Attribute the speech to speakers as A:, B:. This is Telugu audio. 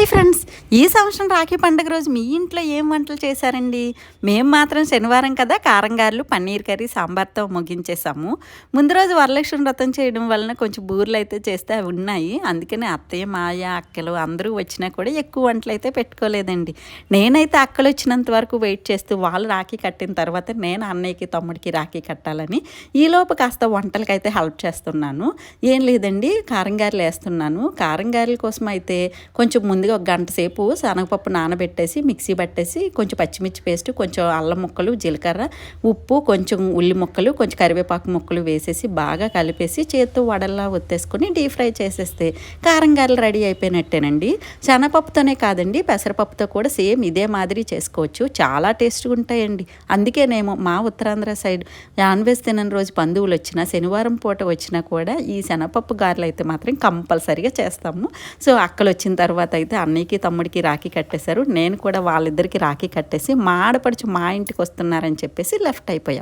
A: ഹായ് ഫ്രണ്ട്സ് ఈ సంవత్సరం రాఖీ పండుగ రోజు మీ ఇంట్లో ఏం వంటలు చేశారండి? మేము మాత్రం శనివారం కదా కారంగారులు పన్నీర్ కర్రీ సాంబార్తో ముగించేసాము ముందు రోజు వరలక్ష్మి వ్రతం చేయడం వలన కొంచెం బూర్లు అయితే చేస్తే అవి ఉన్నాయి. అందుకని అత్తయ్య మాయ అక్కలు అందరూ వచ్చినా కూడా ఎక్కువ వంటలు అయితే పెట్టుకోలేదండి. నేనైతే అక్కలు వచ్చినంత వరకు వెయిట్ చేస్తూ వాళ్ళు రాఖీ కట్టిన తర్వాత నేను అన్నయ్యకి తమ్ముడికి రాఖీ కట్టాలని ఈలోపు కాస్త వంటలకి అయితే హెల్ప్ చేస్తున్నాను. ఏం లేదండి కారంగారులు వేస్తున్నాను. కారంగారుల కోసం అయితే కొంచెం ముందుగా ఒక గంట సేపు శనగపప్పు నానబెట్టేసి మిక్సీ పట్టేసి కొంచెం పచ్చిమిర్చి పేస్ట్ కొంచెం అల్లం ముక్కలు జీలకర్ర ఉప్పు కొంచెం ఉల్లి ముక్కలు కొంచెం కరివేపాకు ముక్కలు వేసేసి బాగా కలిపేసి చేత్తో వడల్లా ఒత్తేసుకొని డీప్ ఫ్రై చేసేస్తే కారం గారెలు రెడీ అయిపోయినట్టేనండి. శనగపప్పుతోనే కాదండి పెసరపప్పుతో కూడా సేమ్ ఇదే మాదిరి చేసుకోవచ్చు. చాలా టేస్ట్గా ఉంటాయండి. అందుకేనేమో మా ఉత్తరాంధ్ర సైడ్ నాన్ వెజ్ తినని రోజు బంధువులు వచ్చినా శనివారం పూట వచ్చినా కూడా ఈ శనగపప్పు గారెలు అయితే మాత్రం కంపల్సరీగా చేస్తాము. సో అక్కలు వచ్చిన తర్వాత అయితే అన్నయ్యకి తమ్ముడికి రాఖీ కట్టేశారు. నేను కూడా వాళ్ళిద్దరికి రాఖీ కట్టేసి మా ఆడపడుచు మా ఇంటికి వస్తున్నారని చెప్పేసి లెఫ్ట్ అయిపోయాం.